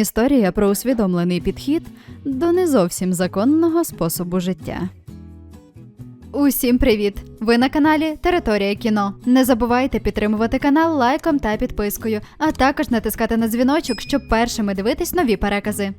Історія про усвідомлений підхід до не зовсім законного способу життя. Усім привіт! Ви на каналі Територія кіно. Не забувайте підтримувати канал лайком та підпискою, а також натискати на дзвіночок, щоб першими дивитись нові перекази.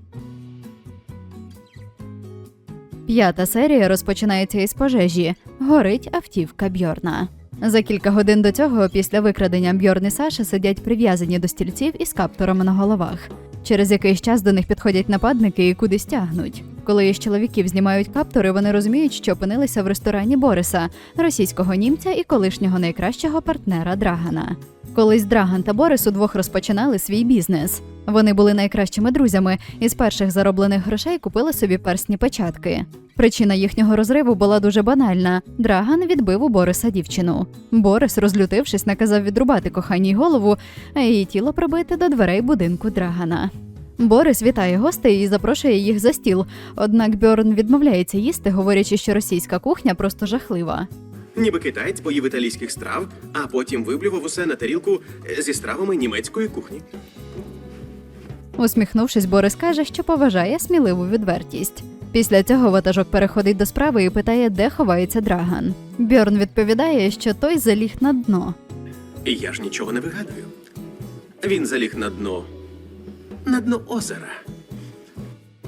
П'ята серія розпочинається із пожежі. Горить автівка Бьорна. За кілька годин до цього, після викрадення Бьорн і Саша сидять прив'язані до стільців із каптурами на головах. Через якийсь час до них підходять нападники і кудись тягнуть. Коли із чоловіків знімають каптури, вони розуміють, що опинилися в ресторані Бориса, російського німця і колишнього найкращого партнера Драгана. Колись Драган та Борис удвох розпочинали свій бізнес. Вони були найкращими друзями і з перших зароблених грошей купили собі персні печатки. Причина їхнього розриву була дуже банальна. Драган відбив у Бориса дівчину. Борис, розлютившись, наказав відрубати коханій голову, а її тіло прибити до дверей будинку Драгана. Борис вітає гостей і запрошує їх за стіл. Однак Бьорн відмовляється їсти, говорячи, що російська кухня просто жахлива. Ніби китаєць поїв італійських страв, а потім виблював усе на тарілку е, зі стравами німецької кухні. Усміхнувшись, Борис каже, що поважає сміливу відвертість. Після цього ватажок переходить до справи і питає, де ховається Драган. Бьорн відповідає, що той заліг на дно. Я ж нічого не вигадую. Він заліг на дно. На дно озера.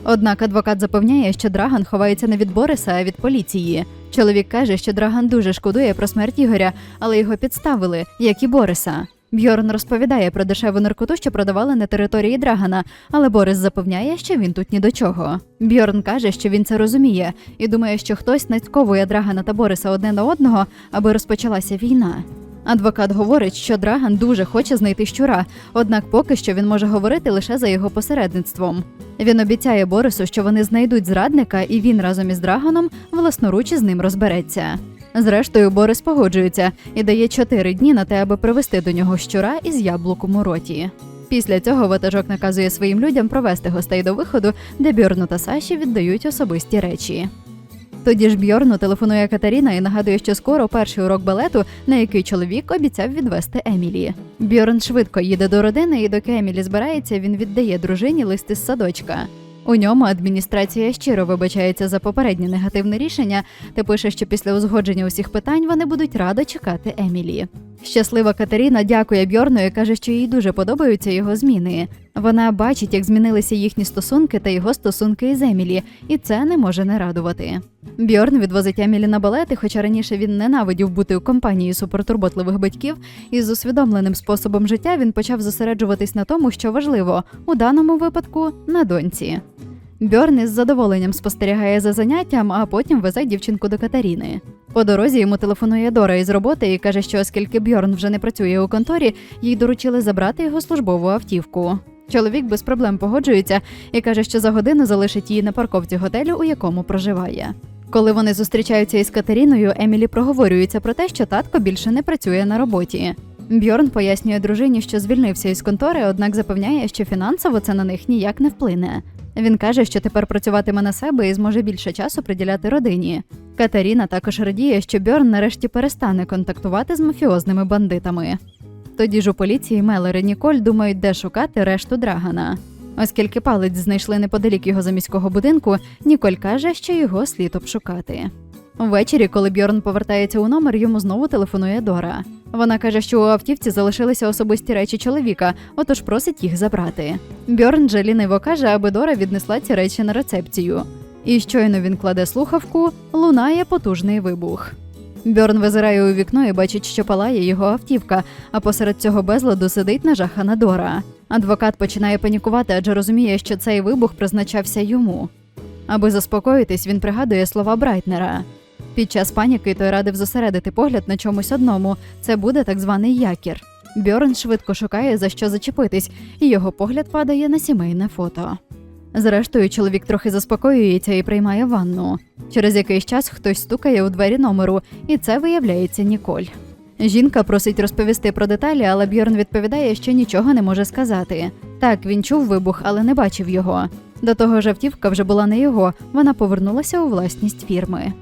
Однак адвокат запевняє, що Драган ховається не від Бориса, а від поліції. Чоловік каже, що Драган дуже шкодує про смерть Ігоря, але його підставили, як і Бориса. Бьорн розповідає про дешеву наркоту, що продавали на території Драгана, але Борис запевняє, що він тут ні до чого. Бьорн каже, що він це розуміє, і думає, що хтось нацьковує Драгана та Бориса одне на одного, аби розпочалася війна. Адвокат говорить, що Драган дуже хоче знайти щура, однак поки що він може говорити лише за його посередництвом. Він обіцяє Борису, що вони знайдуть зрадника, і він разом із Драганом власноруч із ним розбереться. Зрештою, Борис погоджується і дає чотири дні на те, аби привести до нього щура із яблуком у роті. Після цього ватажок наказує своїм людям провести гостей до виходу, де Бьорну та Саші віддають особисті речі. Тоді ж Бьорну телефонує Катерина і нагадує, що скоро перший урок балету, на який чоловік обіцяв відвести Емілі. Бьорн швидко їде до родини, і доки Емілі збирається, він віддає дружині листи з садочка. У ньому адміністрація щиро вибачається за попереднє негативне рішення та пише, що після узгодження усіх питань вони будуть радо чекати Емілі. Щаслива Катерина дякує Бьорну і каже, що їй дуже подобаються його зміни. Вона бачить, як змінилися їхні стосунки та його стосунки із Емілі, і це не може не радувати. Бьорн відвозить Емілі на балети, хоча раніше він ненавидів бути у компанії супертурботливих батьків, і з усвідомленим способом життя він почав зосереджуватись на тому, що важливо, у даному випадку на доньці. Бьорн із задоволенням спостерігає за заняттям, а потім везе дівчинку до Катеріни. По дорозі йому телефонує Дора із роботи і каже, що оскільки Бьорн вже не працює у конторі, їй доручили забрати його службову автівку. Чоловік без проблем погоджується і каже, що за годину залишить її на парковці готелю, у якому проживає. Коли вони зустрічаються із Катеріною, Емілі проговорюється про те, що татко більше не працює на роботі. Бьорн пояснює дружині, що звільнився із контори, однак запевняє, що фінансово це на них ніяк не вплине. Він каже, що тепер працюватиме на себе і зможе більше часу приділяти родині. Катеріна також радіє, що Бьорн нарешті перестане контактувати з мафіозними бандитами. Тоді ж у поліції Мелер і Ніколь думають, де шукати решту Драгана. Оскільки палець знайшли неподалік його заміського будинку, Ніколь каже, що його слід обшукати. Ввечері, коли Бьорн повертається у номер, йому знову телефонує Дора. Вона каже, що у автівці залишилися особисті речі чоловіка, отож просить їх забрати. Бьорн же ліниво каже, аби Дора віднесла ці речі на рецепцію. І щойно він кладе слухавку, лунає потужний вибух. Бьорн визирає у вікно і бачить, що палає його автівка, а посеред цього безладу сидить нажахана Дора. Адвокат починає панікувати, адже розуміє, що цей вибух призначався йому. Аби заспокоїтись, він пригадує слова Брайтнера. Під час паніки той радив зосередити погляд на чомусь одному. Це буде так званий якір. Бьорн швидко шукає за що зачепитись, і його погляд падає на сімейне фото. Зрештою, чоловік трохи заспокоюється і приймає ванну. Через якийсь час хтось стукає у двері номеру, і це виявляється Ніколь. Жінка просить розповісти про деталі, але Бьорн відповідає, що нічого не може сказати. Так, він чув вибух, але не бачив його. До того ж, автівка вже була не його, вона повернулася у власність фірми.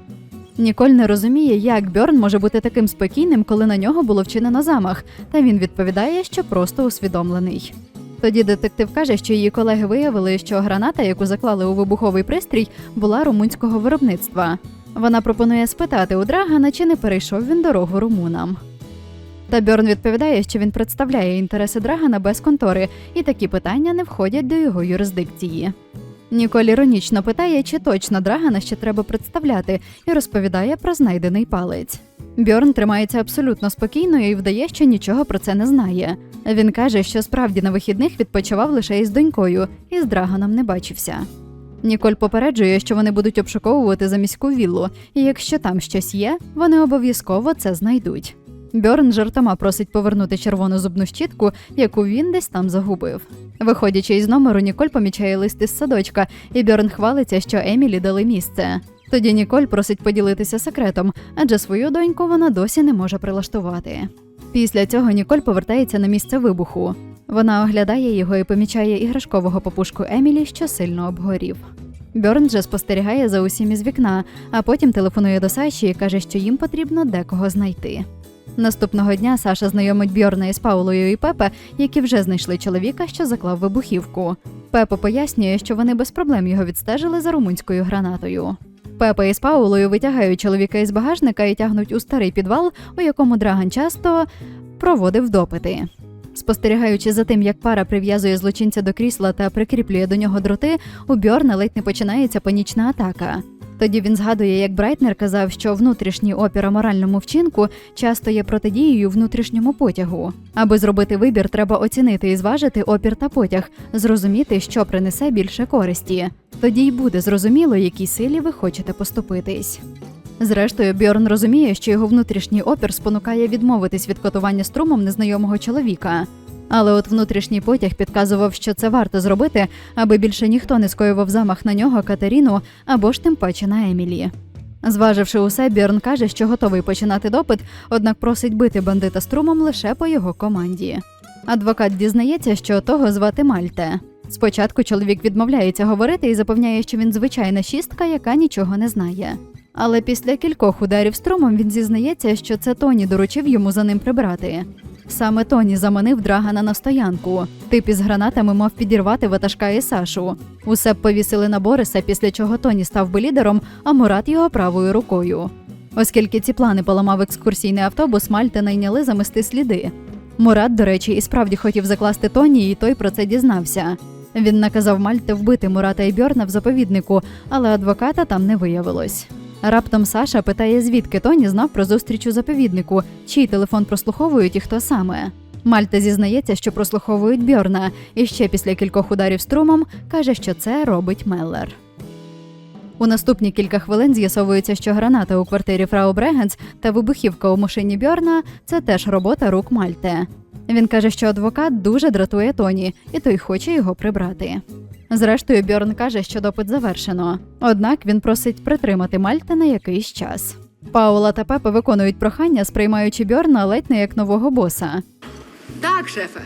Ніколь не розуміє, як Бьорн може бути таким спокійним, коли на нього було вчинено замах, та він відповідає, що просто усвідомлений. Тоді детектив каже, що її колеги виявили, що граната, яку заклали у вибуховий пристрій, була румунського виробництва. Вона пропонує спитати у Драгана, чи не перейшов він дорогу румунам. Та Бьорн відповідає, що він представляє інтереси Драгана без контори, і такі питання не входять до його юрисдикції. Ніколь іронічно питає, чи точно Драгана ще треба представляти, і розповідає про знайдений палець. Бьорн тримається абсолютно спокійно і вдає, що нічого про це не знає. Він каже, що справді на вихідних відпочивав лише із донькою і з Драганом не бачився. Ніколь попереджує, що вони будуть обшуковувати за міську віллу, і якщо там щось є, вони обов'язково це знайдуть. Бьорн жартома просить повернути червону зубну щітку, яку він десь там загубив. Виходячи із номеру, Ніколь помічає лист із садочка, і Бьорн хвалиться, що Емілі дали місце. Тоді Ніколь просить поділитися секретом, адже свою доньку вона досі не може прилаштувати. Після цього Ніколь повертається на місце вибуху. Вона оглядає його і помічає іграшкового попушку Емілі, що сильно обгорів. Бьорн же спостерігає за усім із вікна, а потім телефонує до Саші і каже, що їм потрібно декого знайти. Наступного дня Саша знайомить Бьорна із Паулою і Пепе, які вже знайшли чоловіка, що заклав вибухівку. Пепе пояснює, що вони без проблем його відстежили за румунською гранатою. Пепе із Паулою витягають чоловіка із багажника і тягнуть у старий підвал, у якому Драган часто проводив допити. Спостерігаючи за тим, як пара прив'язує злочинця до крісла та прикріплює до нього дроти, у Бьорна ледь не починається панічна атака. Тоді він згадує, як Брайтнер казав, що внутрішній опір аморальному вчинку часто є протидією внутрішньому потягу. Аби зробити вибір, треба оцінити і зважити опір та потяг, зрозуміти, що принесе більше користі. Тоді й буде зрозуміло, якій силі ви хочете поступитись. Зрештою, Бьорн розуміє, що його внутрішній опір спонукає відмовитись від котування струмом незнайомого чоловіка. Але от внутрішній потяг підказував, що це варто зробити, аби більше ніхто не скоював замах на нього Катеріну або ж тим паче на Емілі. Зваживши усе, Бьорн каже, що готовий починати допит, однак просить бити бандита струмом лише по його команді. Адвокат дізнається, що того звати Мальте. Спочатку чоловік відмовляється говорити і запевняє, що він звичайна шістка, яка нічого не знає. Але після кількох ударів струмом він зізнається, що це Тоні доручив йому за ним прибрати. Саме Тоні заманив Драгана на стоянку. Тип із гранатами мав підірвати ватажка і Сашу. Усе б повісили на Бориса, після чого Тоні став би лідером, а Мурат його правою рукою. Оскільки ці плани поламав екскурсійний автобус, Мальте найняли замести сліди. Мурат, до речі, і справді хотів закласти Тоні, і той про це дізнався. Він наказав Мальте вбити Мурата і Бьорна в заповіднику, але адвоката там не виявилось. Раптом Саша питає, звідки Тоні знав про зустріч у заповіднику, чий телефон прослуховують і хто саме. Мальта зізнається, що прослуховують Бьорна, і ще після кількох ударів струмом каже, що це робить Меллер. У наступні кілька хвилин з'ясовується, що граната у квартирі Фрау Брегенс та вибухівка у машині Бьорна це теж робота рук Мальте. Він каже, що адвокат дуже дратує Тоні, і той хоче його прибрати. Зрештою, Бьорн каже, що допит завершено. Однак він просить притримати Мальте на якийсь час. Паула та Пепе виконують прохання, сприймаючи Бьорна ледь не як нового боса. Так, шефе.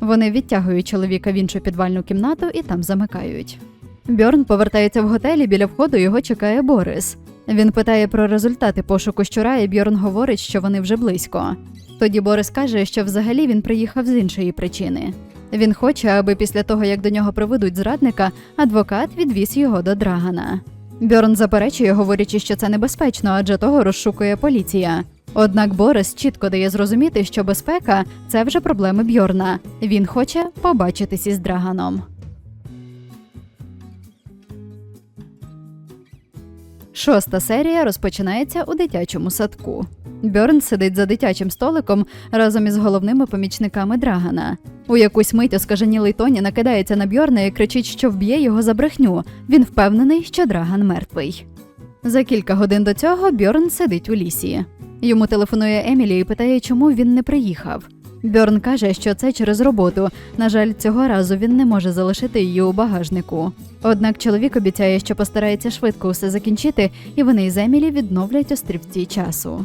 Вони відтягують чоловіка в іншу підвальну кімнату і там замикають. Бьорн повертається в готелі, біля входу його чекає Борис. Він питає про результати пошуку щура, і Бьорн говорить, що вони вже близько. Тоді Борис каже, що взагалі він приїхав з іншої причини. Він хоче, аби після того, як до нього приведуть зрадника, адвокат відвіз його до Драгана. Бьорн заперечує, говорячи, що це небезпечно, адже того розшукує поліція. Однак Борис чітко дає зрозуміти, що безпека це вже проблеми Бьорна. Він хоче побачитись із Драганом. Шоста серія розпочинається у дитячому садку. Бьорн сидить за дитячим столиком разом із головними помічниками Драгана. У якусь мить оскаженілий Тоні накидається на Бьорна і кричить, що вб'є його за брехню. Він впевнений, що Драган мертвий. За кілька годин до цього Бьорн сидить у лісі. Йому телефонує Емілі і питає, чому він не приїхав. Бьорн каже, що це через роботу. На жаль, цього разу він не може залишити її у багажнику. Однак чоловік обіцяє, що постарається швидко усе закінчити, і вони з Емілі відновлять острівці часу.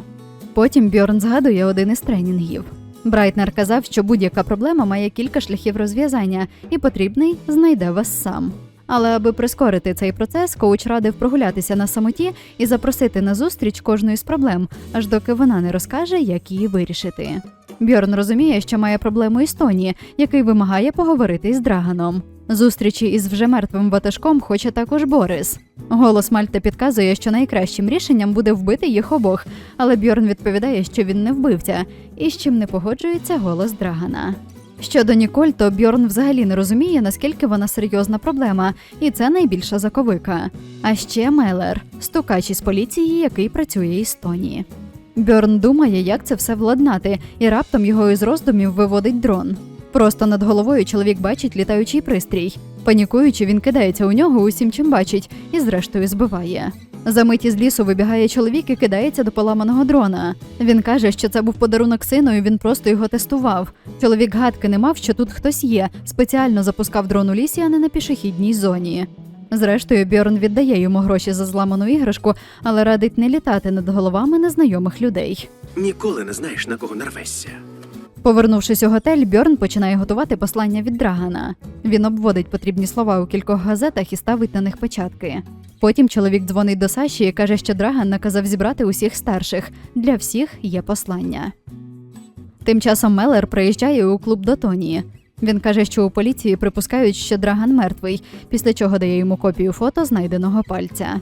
Потім Бьорн згадує один із тренінгів. Брайтнер казав, що будь-яка проблема має кілька шляхів розв'язання, і потрібний знайде вас сам. Але аби прискорити цей процес, коуч радив прогулятися на самоті і запросити на зустріч кожної з проблем, аж доки вона не розкаже, як її вирішити. Бьорн розуміє, що має проблему із Тоні, який вимагає поговорити із Драганом. Зустрічі із вже мертвим ватажком хоче також Борис. Голос Мальта підказує, що найкращим рішенням буде вбити їх обох, але Бьорн відповідає, що він не вбивця, і з чим не погоджується голос Драгана. Щодо Ніколь, то Бьорн взагалі не розуміє, наскільки вона серйозна проблема, і це найбільша заковика. А ще Мелер, стукач із поліції, який працює із Тоні. Бьорн думає, як це все владнати, і раптом його із роздумів виводить дрон. Просто над головою чоловік бачить літаючий пристрій. Панікуючи, він кидається у нього усім, чим бачить, і зрештою збиває. За мить із лісу вибігає чоловік і кидається до поламаного дрона. Він каже, що це був подарунок сину, і він просто його тестував. Чоловік гадки не мав, що тут хтось є. Спеціально запускав дрон у лісі, а не на пішохідній зоні. Зрештою, Бьорн віддає йому гроші за зламану іграшку, але радить не літати над головами незнайомих людей. Ніколи не знаєш, на кого нарвешся. Повернувшись у готель, Бьорн починає готувати послання від Драгана. Він обводить потрібні слова у кількох газетах і ставить на них печатки. Потім чоловік дзвонить до Саші і каже, що Драган наказав зібрати усіх старших. Для всіх є послання. Тим часом Мелер приїжджає у клуб до Тоні. Він каже, що у поліції припускають, що Драган мертвий, після чого дає йому копію фото знайденого пальця.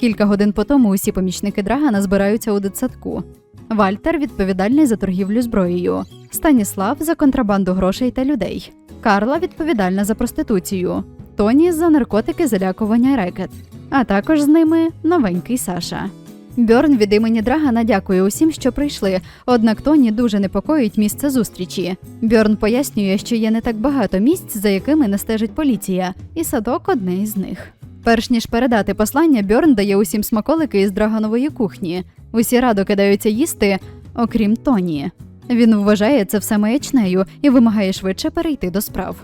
Кілька годин по тому усі помічники Драгана збираються у дитсадку. Вальтер відповідальний за торгівлю зброєю, Станіслав за контрабанду грошей та людей. Карла відповідальна за проституцію, Тоні за наркотики, залякування і рекет. А також з ними новенький Саша. Бьорн від імені Драгана дякує усім, що прийшли. Однак Тоні дуже непокоїть місце зустрічі. Бьорн пояснює, що є не так багато місць, за якими не стежить поліція, і садок одне із них. Перш ніж передати послання, Бьорн дає усім смаколики із драганової кухні. Усі радо кидаються їсти, окрім Тоні. Він вважає це все маячнею і вимагає швидше перейти до справ.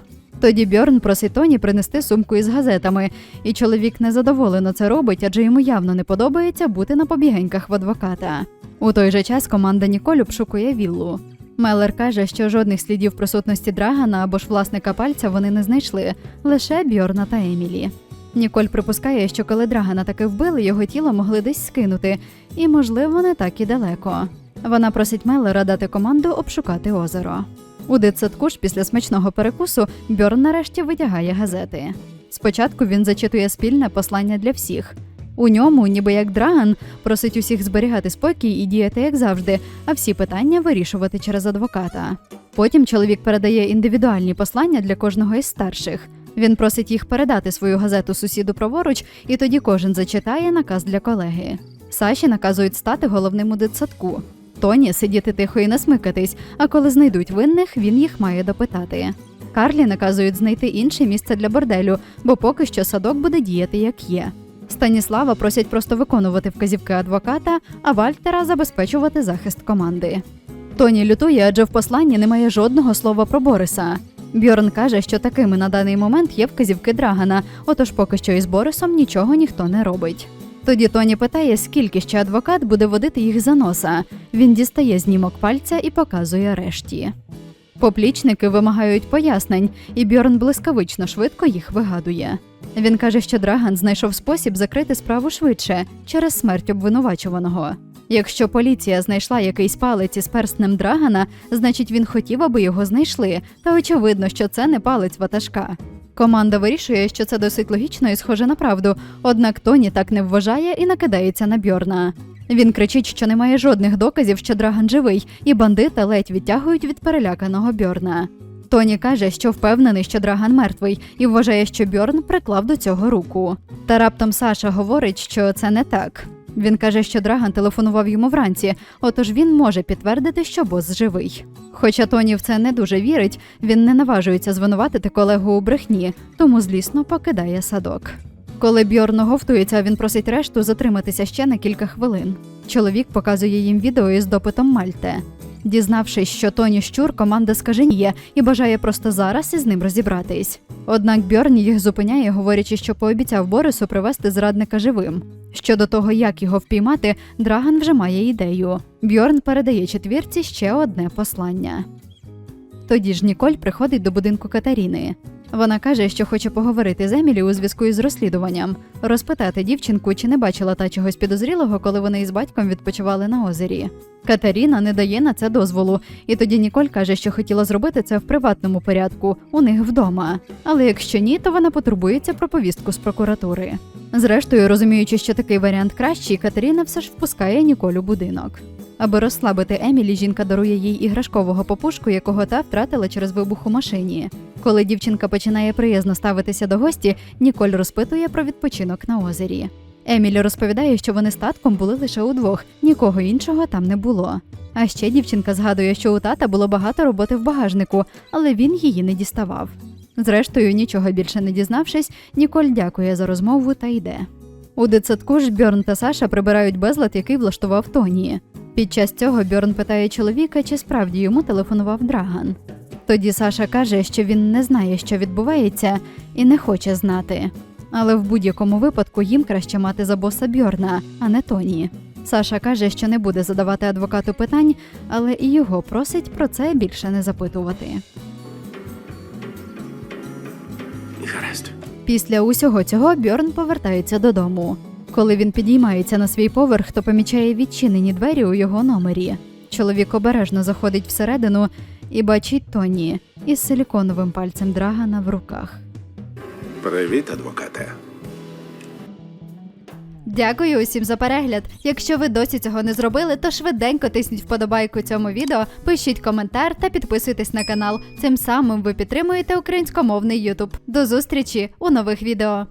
Тоді Бьорн просить Тоні принести сумку із газетами, і чоловік незадоволено це робить, адже йому явно не подобається бути на побігеньках в адвоката. У той же час команда Ніколь обшукує віллу. Мелер каже, що жодних слідів присутності Драгана або ж власника пальця вони не знайшли, лише Бьорна та Емілі. Ніколь припускає, що коли Драгана таки вбили, його тіло могли десь скинути, і, можливо, не так і далеко. Вона просить Мелера дати команду обшукати озеро. У дитсадку ж після смачного перекусу Бьорн нарешті витягає газети. Спочатку він зачитує спільне послання для всіх. У ньому, ніби як Драган, просить усіх зберігати спокій і діяти як завжди, а всі питання вирішувати через адвоката. Потім чоловік передає індивідуальні послання для кожного із старших. Він просить їх передати свою газету сусіду праворуч, і тоді кожен зачитає наказ для колеги. Саші наказують стати головним у дитсадку. Тоні сидіти тихо і не смикатись, а коли знайдуть винних, він їх має допитати. Карлі наказують знайти інше місце для борделю, бо поки що садок буде діяти як є. Станіслава просять просто виконувати вказівки адвоката, а Вальтера забезпечувати захист команди. Тоні лютує, адже в посланні немає жодного слова про Бориса. Бьорн каже, що такими на даний момент є вказівки Драгана, отож поки що із Борисом нічого ніхто не робить. Тоді Тоні питає, скільки ще адвокат буде водити їх за носа. Він дістає знімок пальця і показує решті. Поплічники вимагають пояснень, і Бьорн блискавично швидко їх вигадує. Він каже, що Драган знайшов спосіб закрити справу швидше через смерть обвинувачуваного. Якщо поліція знайшла якийсь палець із перстнем Драгана, значить він хотів, аби його знайшли, та очевидно, що це не палець ватажка. Команда вирішує, що це досить логічно і схоже на правду, однак Тоні так не вважає і накидається на Бьорна. Він кричить, що немає жодних доказів, що Драган живий, і бандита ледь відтягують від переляканого Бьорна. Тоні каже, що впевнений, що Драган мертвий, і вважає, що Бьорн приклав до цього руку. Та раптом Саша говорить, що це не так. Він каже, що Драган телефонував йому вранці, отож він може підтвердити, що бос живий. Хоча Тоні в це не дуже вірить, він не наважується звинуватити колегу у брехні, тому злісно покидає садок. Коли Бьорн оговтується, він просить решту затриматися ще на кілька хвилин. Чоловік показує їм відео із допитом Мальте. Дізнавшись, що Тоні щур, команда скаженіє і бажає просто зараз із ним розібратись. Однак Бьорн їх зупиняє, говорячи, що пообіцяв Борису привезти зрадника живим. Щодо того, як його впіймати, Драган вже має ідею. Бьорн передає четвірці ще одне послання. Тоді ж Ніколь приходить до будинку Катаріни. Вона каже, що хоче поговорити з Емілі у зв'язку із розслідуванням, розпитати дівчинку, чи не бачила та чогось підозрілого, коли вони із батьком відпочивали на озері. Катеріна не дає на це дозволу, і тоді Ніколь каже, що хотіла зробити це в приватному порядку, у них вдома. Але якщо ні, то вона потурбується про повістку з прокуратури. Зрештою, розуміючи, що такий варіант кращий, Катерина все ж впускає Ніколь у будинок. Аби розслабити Емілі, жінка дарує їй іграшкового попушку, якого та втратила через вибух у машині. Коли дівчинка починає приязно ставитися до гості, Ніколь розпитує про відпочинок на озері. Емілі розповідає, що вони з татком були лише удвох, нікого іншого там не було. А ще дівчинка згадує, що у тата було багато роботи в багажнику, але він її не діставав. Зрештою, нічого більше не дізнавшись, Ніколь дякує за розмову та йде. У дитсадку ж Бьорн та Саша прибирають безлад, який влаштував Тоні. Під час цього Бьорн питає чоловіка, чи справді йому телефонував Драган. Тоді Саша каже, що він не знає, що відбувається, і не хоче знати. Але в будь-якому випадку їм краще мати за боса Бьорна, а не Тоні. Саша каже, що не буде задавати адвокату питань, але і його просить про це більше не запитувати. Гаразд. Після усього цього Бьорн повертається додому. Коли він підіймається на свій поверх, то помічає відчинені двері у його номері. Чоловік обережно заходить всередину і бачить Тоні із силіконовим пальцем Драгана в руках. Привіт, адвокате. Дякую усім за перегляд. Якщо ви досі цього не зробили, то швиденько тисніть вподобайку цьому відео, пишіть коментар та підписуйтесь на канал. Цим самим ви підтримуєте українськомовний Ютуб. До зустрічі у нових відео.